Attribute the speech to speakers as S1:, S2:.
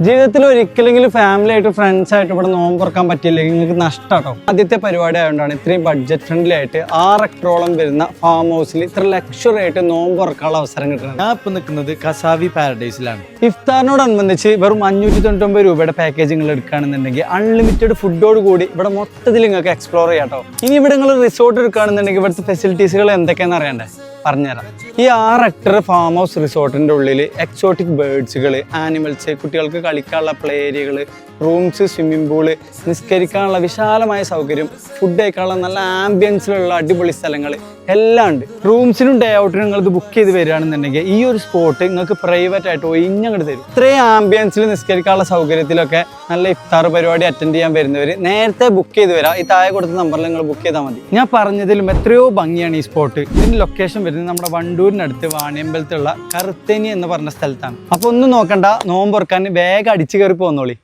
S1: ജീവിതത്തിൽ ഒരിക്കലെങ്കിലും ഫാമിലി ആയിട്ട് ഫ്രണ്ട്സ് ആയിട്ട് ഇവിടെ നോമ്പ് തുറക്കാൻ പറ്റിയില്ലെങ്കിൽ നിങ്ങൾക്ക് നഷ്ടമാട്ടോ ആദ്യത്തെ പരിപാടി ആയതുകൊണ്ടാണ് ഇത്രയും ബഡ്ജറ്റ് ഫ്രണ്ട്ലി ആയിട്ട് ആറ് ഹെക്ടറോളം വരുന്ന ഫാം ഹൗസിൽ ഇത്ര ലക്ഷറി ആയിട്ട് നോമ്പ് തുറക്കാനുള്ള അവസരം കിട്ടുന്നത്.
S2: ഞാൻ ഇപ്പൊ നിൽക്കുന്നത് കസാവി പാരഡൈസിലാണ്
S1: ഇഫ്താറിനോടനുബന്ധിച്ച് വെറും അഞ്ഞൂറ്റി തൊണ്ണൂറ്റൊമ്പത് രൂപയുടെ പാക്കേജ് നിങ്ങൾ എടുക്കുകയാണെന്നുണ്ടെങ്കിൽ അൺലിമിറ്റഡ് ഫുഡോട് കൂടി ഇവിടെ മൊത്തത്തിൽ നിങ്ങൾക്ക് എക്സ്പ്ലോർ ചെയ്യാട്ടോ ഇനി ഇവിടെ നിങ്ങൾ റിസോർട്ട് എടുക്കുകയാണെന്നുണ്ടെങ്കിൽ ഇവിടുത്തെ ഫെസിലിറ്റീസുകൾ എന്തൊക്കെയാണെന്ന് അറിയണ്ടേ? പറഞ്ഞുതരാം. ഈ ആറ് ഹെക്ടർ ഫാം ഹൗസ് റിസോർട്ടിന്റെ ഉള്ളിൽ എക്സോട്ടിക് ബേഡ്സുകൾ ആനിമൽസ് കുട്ടികൾക്ക് കളിക്കാനുള്ള പ്ലേ ഏരിയകൾ റൂംസ് സ്വിമ്മിംഗ് പൂൾ നിസ്കരിക്കാനുള്ള വിശാലമായ സൗകര്യം ഫുഡ് കഴിക്കാനുള്ള നല്ല ആംബിയൻസിലുള്ള അടിപൊളി സ്ഥലങ്ങൾ എല്ലാം ഉണ്ട്. റൂംസിനും ഡേ ഔട്ടിനും നിങ്ങൾ ഇത് ബുക്ക് ചെയ്ത് വരികയാണെന്നുണ്ടെങ്കിൽ ഈ ഒരു സ്പോട്ട് നിങ്ങൾക്ക് പ്രൈവറ്റ് ആയിട്ട് ഒഴിഞ്ഞങ്ങോട്ട് തരും. ഇത്രയും ആംബിയൻസിൽ നിസ്കരിക്കാനുള്ള സൗകര്യത്തിലൊക്കെ നല്ല ഇഫ്താർ പരിപാടി അറ്റൻഡ് ചെയ്യാൻ വരുന്നവർ നേരത്തെ ബുക്ക് ചെയ്ത് വരാം. ഈ താഴെ കൊടുത്ത നമ്പറിൽ നിങ്ങൾ ബുക്ക് ചെയ്താൽ മതി. ഞാൻ പറഞ്ഞതിലും എത്രയോ ഭംഗിയാണ് ഈ സ്പോട്ട് ഇതിന്റെ ലൊക്കേഷൻ വരുന്നത് നമ്മുടെ വണ്ടൂരിനടുത്ത് വാണിയമ്പലത്തുള്ള കറുത്തേനി എന്ന് പറഞ്ഞ സ്ഥലത്താണ്. അപ്പൊ ഒന്നും നോക്കണ്ട നോമ്പ് വേഗം അടിച്ചു കയറി പോന്നോളി.